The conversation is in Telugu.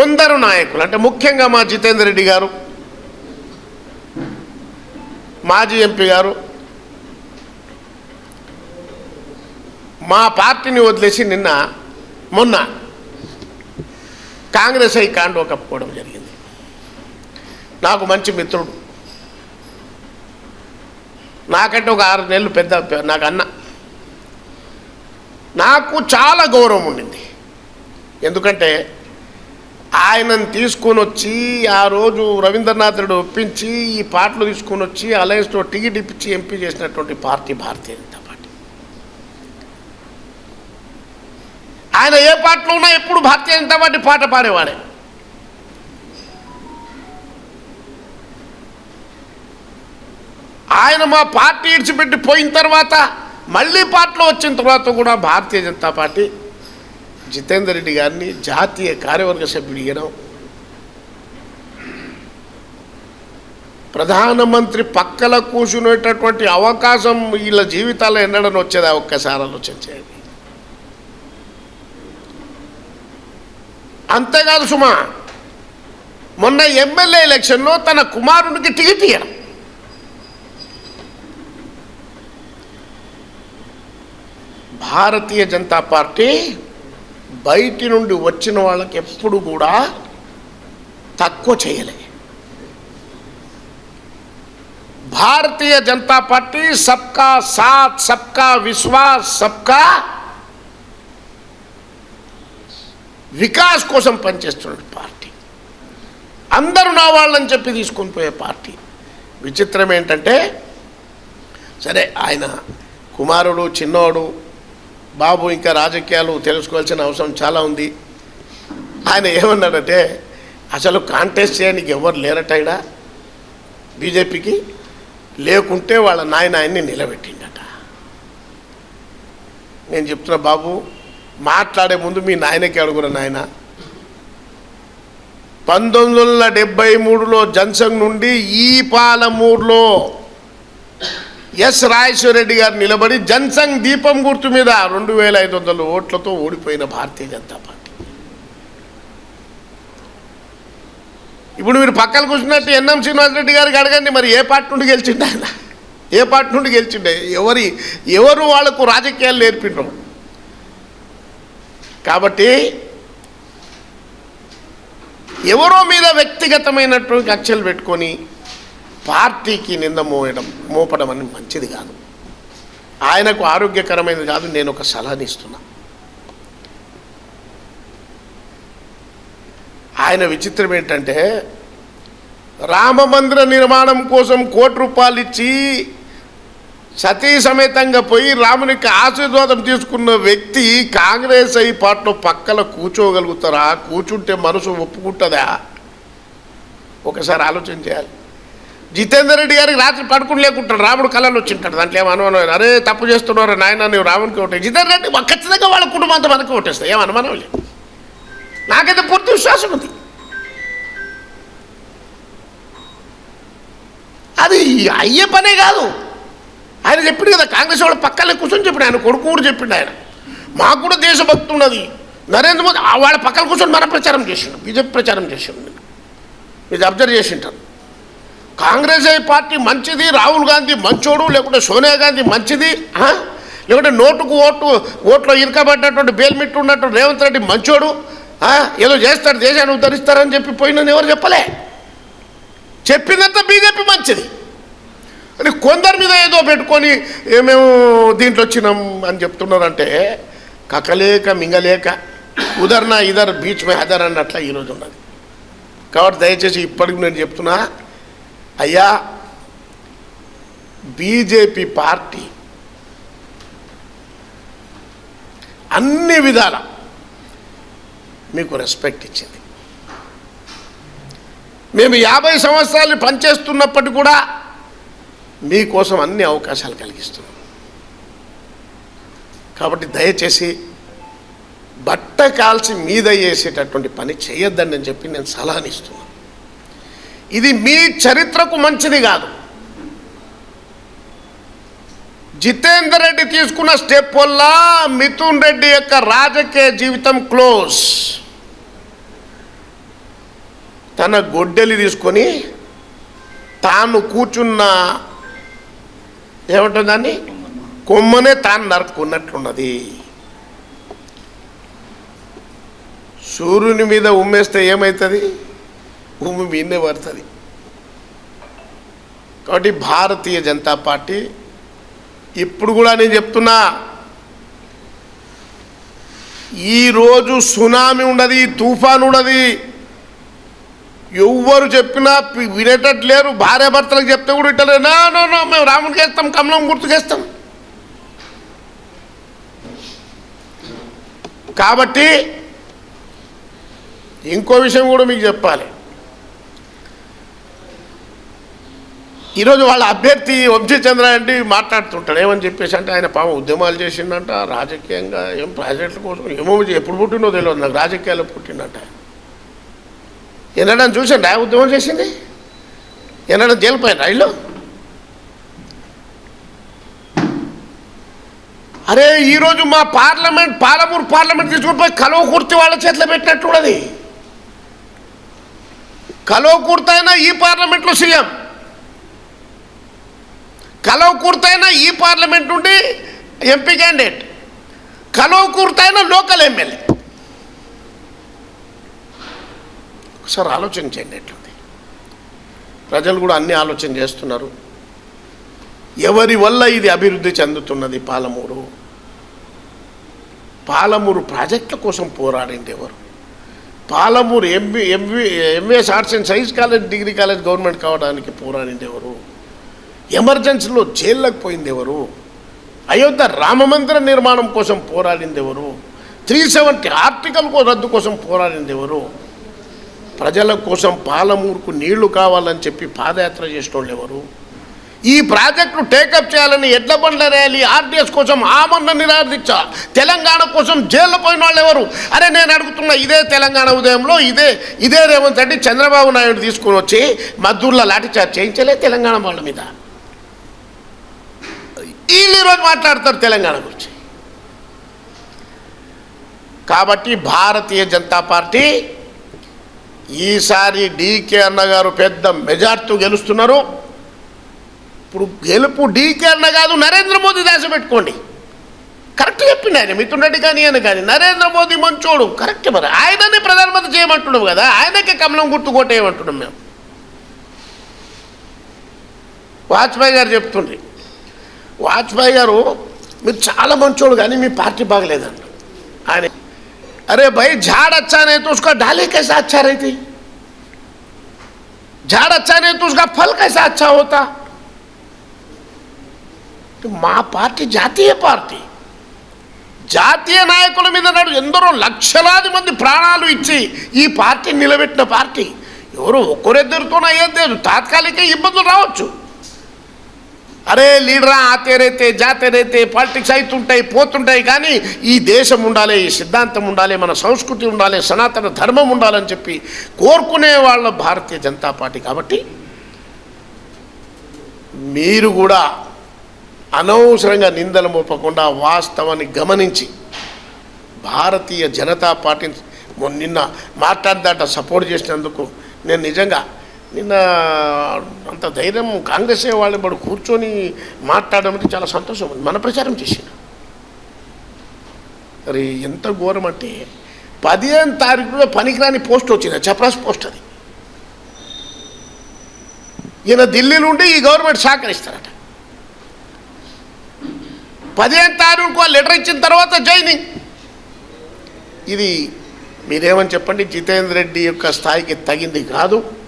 కొందరు నాయకులు అంటే ముఖ్యంగా మా జితేందర్ రెడ్డి గారు మాజీ ఎంపీ గారు మా పార్టీని వదిలేసి నిన్న మొన్న కాంగ్రెస్ ఐ కాండో కప్పుకోవడం జరిగింది. నాకు మంచి మిత్రుడు. నాకంటే ఒక ఆరు నెలలు పెద్ద నాకు అన్న. నాకు చాలా గౌరవం ఉండింది. ఎందుకంటే ఆయనను తీసుకొని వచ్చి ఆ రోజు రవీంద్రనాథ్ ఒప్పించి ఈ పాటలు తీసుకొని వచ్చి అలయన్స్లో టికెట్ ఇప్పించి ఎంపీ చేసినటువంటి పార్టీ భారతీయ జనతా పార్టీ. ఆయన ఏ పాటలో ఉన్నా ఎప్పుడు భారతీయ జనతా పార్టీ పాట పాడేవాడే. ఆయన మా పార్టీ ఇడిచిపెట్టి పోయిన తర్వాత మళ్ళీ పార్టీలో వచ్చిన తర్వాత కూడా భారతీయ జనతా పార్టీ జితేందర్ రెడ్డి గారిని జాతీయ కార్యవర్గ సభ్యుడు ఇవ్వడం ప్రధానమంత్రి పక్కల కూర్చునేటటువంటి అవకాశం వీళ్ళ జీవితాల్లో ఎన్నడని వచ్చేదా? ఒక్కసారి ఆలోచన చేయండి. అంతేకాదు సుమా మొన్న ఎమ్మెల్యే ఎలక్షన్లో తన కుమారునికి టికెట్ ఇయ్యడం. భారతీయ జనతా పార్టీ బయటి నుండి వచ్చిన వాళ్ళకి ఎప్పుడు కూడా తక్కువ చేయలే. భారతీయ జనతా పార్టీ సబ్కా సాత్ సబ్కా విశ్వాస్ సబ్కా వికాస్ కోసం పనిచేస్తున్న పార్టీ. అందరూ నా వాళ్ళని చెప్పి తీసుకొని పోయే పార్టీ. విచిత్రం ఏంటంటే సరే ఆయన కుమారుడు చిన్నోడు బాబు ఇంకా రాజకీయాలు తెలుసుకోవాల్సిన అవసరం చాలా ఉంది. ఆయన ఏమన్నాడంటే అసలు కాంటెస్ట్ చేయడానికి ఎవరు లేరట బీజేపీకి లేకుంటే వాళ్ళ నాయన ఆయన్ని నిలబెట్టిండట. నేను చెప్తున్నా బాబు మాట్లాడే ముందు మీ నాయనకి అడుగురా నాయన. పంతొమ్మిది వందల డెబ్బై మూడులో జన్సంగ్ నుండి ఈ పాలమూరులో ఎస్ రాజేశ్వర రెడ్డి గారు నిలబడి జన్సంగ్ దీపం గుర్తు మీద రెండు వేల ఐదు వందల ఓట్లతో ఓడిపోయిన భారతీయ జనతా పార్టీ. ఇప్పుడు మీరు పక్కన కూర్చున్నట్టు ఎన్ఎం శ్రీనివాసరెడ్డి గారికి అడగండి మరి ఏ పార్టీ నుండి గెలిచిండు ఆయన? ఏ పార్టీ నుండి గెలిచిండే? ఎవరి ఎవరు వాళ్ళకు రాజకీయాలు నేర్పిండ్రు? కాబట్టి ఎవరో మీద వ్యక్తిగతమైనటువంటి కక్షలు పెట్టుకొని పార్టీకి నింద మోయడం మోపడం అని మంచిది కాదు. ఆయనకు ఆరోగ్యకరమైనది కాదు నేను ఒక సలహాని ఇస్తున్నా. ఆయన విచిత్రం ఏంటంటే రామ మందిర నిర్మాణం కోసం కోటి రూపాయలు ఇచ్చి సతీ సమేతంగా పోయి రామునికి ఆశీర్వాదం తీసుకున్న వ్యక్తి కాంగ్రెస్ అయి పాటలో పక్కల కూర్చోగలుగుతారా? కూర్చుంటే మనసు ఒప్పుకుంటుందా? ఒకసారి ఆలోచన చేయాలి. జితేందర్ రెడ్డి గారికి రాత్రి పడుకుని లేకుంటాడు రాముడు కళలు వచ్చింటాడు. దాంట్లో ఏమో అనుమానం? అరే తప్పు చేస్తున్నారు నాయన నువ్వు రామునికి ఒకటి జితేందర్ రెడ్డి ఖచ్చితంగా వాళ్ళ కుటుంబంతో మనకి ఓటేస్తాయి ఏం అనుమానం లేదు. నాకైతే పూర్తి విశ్వాసం ఉంది. అది అయ్యే పనే కాదు. ఆయన చెప్పిండు కదా కాంగ్రెస్ వాళ్ళు పక్కనే కూర్చొని చెప్పిండు ఆయన కొడుకు కూడా చెప్పిండు ఆయన. మాకు కూడా దేశభక్తి ఉన్నది. నరేంద్ర మోదీ వాళ్ళ పక్కన కూర్చొని మన ప్రచారం చేసిండు బీజేపీ ప్రచారం చేసిండు. మీరు అబ్జర్వ్ చేసి ఉంటారు కాంగ్రెస్ పార్టీ మంచిది రాహుల్ గాంధీ మంచోడు లేకుంటే సోనియా గాంధీ మంచిది లేకుంటే నోటుకు ఓటు ఓట్లో ఇరకబడ్డటువంటి బేల్మిట్ ఉన్నట్టు రేవంత్ రెడ్డి మంచోడు ఏదో చేస్తాడు దేశాన్ని ఉద్ధరిస్తారని చెప్పి పోయినని ఎవరు చెప్పలే? చెప్పిందంతా బీజేపీ మంచిది. అని కొందరి మీద ఏదో పెట్టుకొని మేము దీంట్లో వచ్చినాం అని చెప్తున్నారంటే కకలేక మింగలేక ఉదర్న ఇదర్ బీచ్ మే హదర్ అన్నట్ల ఈరోజు ఉన్నది. కాబట్టి దయచేసి ఇప్పటికి నేను చెప్తున్నా అయ్యా బీజేపీ పార్టీ అన్ని విధాల మీకు రెస్పెక్ట్ ఇచ్చింది. మేము యాభై సంవత్సరాలు పనిచేస్తున్నప్పటికీ కూడా మీకోసం అన్ని అవకాశాలు కలిగిస్తున్నాం. కాబట్టి దయచేసి బట్ట కాల్చి మీద వేసేటటువంటి పని చేయొద్దని చెప్పి నేను సలహానిస్తున్నాను ఇది మీ చరిత్రకు మంచిది కాదు. జితేందర్ రెడ్డి తీసుకున్న స్టెప్ వల్ల మిథున్ రెడ్డి యొక్క రాజకీయ జీవితం క్లోజ్. తన గొడ్డలి తీసుకొని తాను కూర్చున్న ఏమంటుందని కొమ్మనే తాను నరుక్కున్నట్లున్నది. సూర్యుని మీద ఉమ్మేస్తే ఏమవుతుంది భూమి మీదనే పడుతుంది. కాబట్టి భారతీయ జనతా పార్టీ ఇప్పుడు కూడా నేను చెప్తున్నా ఈరోజు సునామీ ఉండదు తుఫాన్ ఉండదు. ఎవ్వరు చెప్పినా వినేటట్లేరు వినేటట్టు లేరు భార్యాభర్తలకు చెప్తే కూడా ఇట్లా నా నో నో మేము రాముడికి వేస్తాం కమలం గుర్తుకేస్తాం కాబట్టి ఇంకో విషయం కూడా మీకు చెప్పాలి. ఈరోజు వాళ్ళ అభ్యర్థి వంశీచంద్ర అండి మాట్లాడుతుంటాడు. ఏమని చెప్పేసి అంటే ఆయన పాపం ఉద్యమాలు చేసిండంట రాజకీయంగా ఏం ప్రాజెక్టుల కోసం ఏమో ఎప్పుడు పుట్టినో తెలియదు నాకు రాజకీయాల్లో పుట్టిండట ఎన్నడని చూసండి ఆ ఉద్యమం చేసింది? ఎన్నడం జైలుపోయిన రైళ్ళు అరే ఈరోజు మా పార్లమెంట్ పాలమూరు పార్లమెంట్ తీసుకుపోయి కలువ కుర్తి వాళ్ళ చేతిలో పెట్టినట్టు ఉన్నది. కలువ కుర్తైనా ఈ పార్లమెంట్లో సీఎం. కలవ కుర్తైనా ఈ పార్లమెంట్ నుండి ఎంపీ క్యాండిడేట్. కలవ కుర్తైనా లోకల్ ఎమ్మెల్యే. ఒకసారి ఆలోచన చేయండి ఎట్లుంది. ప్రజలు కూడా అన్ని ఆలోచన చేస్తున్నారు. ఎవరి వల్ల ఇది అభివృద్ధి చెందుతున్నది పాలమూరు? పాలమూరు ప్రాజెక్టుల కోసం పోరాడింది ఎవరు? Palamuru MB MB MS arts and science college degree college government కావడానికి పోరాడింది ఎవరు? ఎమర్జెన్సీలో జైల్లోకి పోయింది ఎవరు అయోధ్య రామమందిర నిర్మాణం కోసం పోరాడింది ఎవరు త్రీ సెవెంటీ ఆర్టికల్ రద్దు కోసం పోరాడింది ఎవరు ప్రజల కోసం పాలమూరుకు నీళ్ళు కావాలని చెప్పి పాదయాత్ర చేసిన ఎవరు ఈ ప్రాజెక్టు టేకప్ చేయాలని ఎడ్ల బండ్ల ర్యాలీ ఆర్డీఎస్ కోసం ఆమరణ నిరాధిక్ష తెలంగాణ కోసం జైల్లో పోయిన వాళ్ళు ఎవరు అరే నేను అడుగుతున్నా ఇదే తెలంగాణ ఉదయంలో ఇదే ఇదే రేవంత్ రెడ్డి చంద్రబాబు నాయుడు తీసుకుని వచ్చి మద్దూర్లో లాఠీచార్జ్ చేయించలే తెలంగాణ వాళ్ళ మీద. వీళ్ళు ఈరోజు మాట్లాడతారు తెలంగాణ గురించి. కాబట్టి భారతీయ జనతా పార్టీ ఈసారి డీకే అన్న గారు పెద్ద మెజార్టీ గెలుస్తున్నారు. ఇప్పుడు గెలుపు డీకే అన్న కాదు నరేంద్ర మోదీ దాస పెట్టుకోండి. కరెక్ట్ చెప్పిండు ఆయన మిథున్ రెడ్డి కానీ అని కానీ. నరేంద్ర మోదీ మంచోడు కరెక్ట్ మరి. ఆయననే ప్రధానమంత్రి చేయమంటున్నాం కదా ఆయనకే కమలం గుర్తు కొట్టేయమంటున్నాం మేము. వాజ్పేయి గారు చెప్తుండ్రి వాజ్పేయి గారు మీరు చాలా మంచోడు కానీ మీ పార్టీ బాగలేదంట ఆయన अरे भाई झाड़ अच्छा नहीं तो उसका डाली कैसा अच्छा रहती झाड़ अच्छा नहीं तो उसका फल कैसा अच्छा होता तो మా పార్టీ జాతీయ పార్టీ జాతీయ నాయకుల మీద నాడు ఎందరో లక్షలాది మంది ప్రాణాలు ఇచ్చి ఈ పార్టీ నిలబెట్టిన పార్టీ ఎవరు ఒక్కరిద్దరితోనే అయ్యేది తాత్కాలిక ఇబ్బందులు రావచ్చు అరే లీడరా ఆతే రేతే జాతే రేతే పాలిటిక్స్ అవుతుంటాయి పోతుంటాయి కానీ ఈ దేశం ఉండాలి ఈ సిద్ధాంతం ఉండాలి మన సంస్కృతి ఉండాలి సనాతన ధర్మం ఉండాలని చెప్పి కోరుకునే వాళ్ళ భారతీయ జనతా పార్టీ కాబట్టి మీరు కూడా అనవసరంగా నిందలు మోపకుండా వాస్తవాన్ని గమనించి భారతీయ జనతా పార్టీని నిన్న మాట్లాడదాట సపోర్ట్ చేసినందుకు నేను నిజంగా నిన్న అంత ధైర్యం కాంగ్రెస్ వాళ్ళు వాడు కూర్చొని మాట్లాడడం అంటే చాలా సంతోషం. ఉంది మన ప్రచారం చేసిన. మరి ఎంత ఘోరం అంటే పదిహేను తారీఖులో పనికిరాని పోస్ట్ వచ్చింది. చప్రాస్ పోస్ట్ అది. ఈయన ఢిల్లీ నుండి ఈ గవర్నమెంట్ సహకరిస్తారట. పదిహేను తారీఖు లెటర్ ఇచ్చిన తర్వాత జాయినింగ్. ఇది మీరేమని చెప్పండి? జితేందర్ రెడ్డి యొక్క స్థాయికి తగింది కాదు.